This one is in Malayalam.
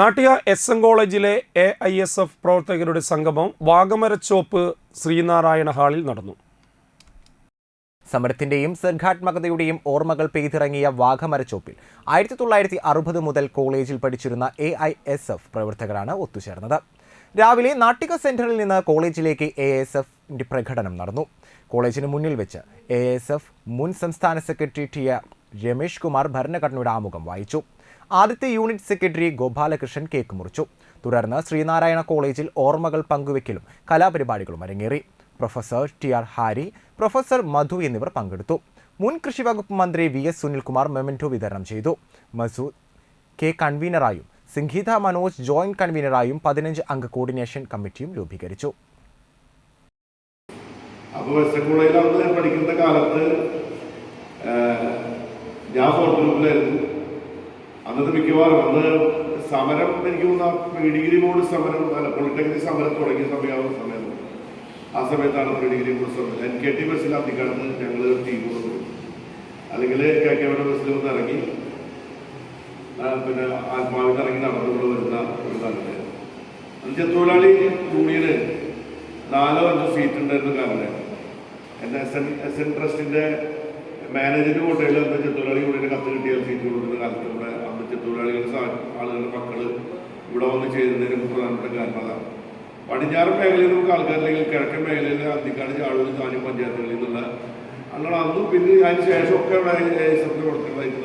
നാട്ടിയ എസ് എൻ കോളേജിലെ എ ഐ എസ് എഫ് പ്രവർത്തകരുടെ സംഗമം വാഗമരച്ചോപ്പ് ശ്രീനാരായണ ഹാളിൽ നടന്നു. സമരത്തിന്റെയും സർഗാത്മകതയുടെയും ഓർമ്മകൾ പെയ്തിറങ്ങിയ വാഗമരച്ചോപ്പിൽ ആയിരത്തി തൊള്ളായിരത്തി അറുപത് മുതൽ കോളേജിൽ പഠിച്ചിരുന്ന എ ഐ എസ് എഫ് പ്രവർത്തകരാണ് ഒത്തുചേർന്നത്. രാവിലെ നാട്ടിക സെന്ററിൽ നിന്ന് കോളേജിലേക്ക് എ എസ് എഫിന്റെ പ്രകടനം നടന്നു. കോളേജിന് മുന്നിൽ വെച്ച് എ എസ് എഫ് മുൻ സംസ്ഥാന സെക്രട്ടറി ടി രമേഷ് കുമാർ ഭരണഘടനയുടെ ആമുഖം വായിച്ചു. ആദ്യത്തെ യൂണിറ്റ് സെക്രട്ടറി ഗോപാലകൃഷ്ണൻ കേക്ക് മുറിച്ചു. തുടർന്ന് ശ്രീനാരായണ കോളേജിൽ ഓർമ്മകൾ പങ്കുവെക്കലും കലാപരിപാടികളും അരങ്ങേറി. Professor T R Hari professor Madhu എന്നിവർ പങ്കെടുത്തു. മുൻ കൃഷി വകുപ്പ് മന്ത്രി വി എസ് സുനിൽകുമാർ മെമന്റോ വിതരണം ചെയ്തു. മസൂദ് കെ കൺവീനറായും സിംഗീത മനോജ് ജോയിന്റ് കൺവീനറായും പതിനഞ്ച് അംഗ കോർഡിനേഷൻ കമ്മിറ്റിയും രൂപീകരിച്ചു. ഞാൻ അന്നത്തെ മിക്കവാറും അന്ന് സമരം എനിക്ക് തോന്നുന്ന ഡിഗ്രി ബോർഡ് സമരം അല്ല പോളിടെക്നിക് സമരം തുടങ്ങിയ സമയമാവുന്ന സമയം ആ സമയത്താണ് ഒരു ഡിഗ്രി ബോർഡ് സമരം. എൻ കെ ടി ബസ്സിൽ അധികടന്ന് ഞങ്ങൾ ടീം വന്നു അല്ലെങ്കിൽ കെ കെ വയുടെ ബസ്സിൽ വന്ന് ഇറങ്ങി പിന്നെ ആത്മാവിൽ ഇറങ്ങി നടന്നുകൊണ്ട് വരുന്ന ഒരു കാലത്ത്. തൊഴിലാളി യൂണിയന് നാലോ അഞ്ചോ സീറ്റ് ഉണ്ടായിരുന്ന കാലത്തായിരുന്നു എന്റെ എസ് എൻ എസ് എൻ ട്രസ്റ്റിന്റെ മാനേജർ കോട്ടയിൽ എന്താ ചെത്തൊഴിലാളി യൂണിയന് കത്ത് കിട്ടിയ സീറ്റ് കൊടുക്കുന്ന കാലത്ത് ഇവിടെ അന്ന് ചെത്തൊഴിലാളികളുടെ ആളുകളുടെ മക്കൾ ഇവിടെ വന്ന് ചെയ്യുന്നതിന് പ്രധാനപ്പെട്ട കാരണം അതാണ് പടിഞ്ഞാറൻ മേഖലയിൽ നമുക്ക് ആൾക്കാരില്ലെങ്കിൽ കിഴക്കൻ മേഖലയിൽ അന്തിക്കാട് ചാടുകൾ താനും പഞ്ചായത്തുകളിൽ നിന്നുള്ള അങ്ങനെ അന്നും പിന്നെ അതിന് ശേഷമൊക്കെ ഇവിടെ എഫിന്റെ പ്രവർത്തനമായിട്ട്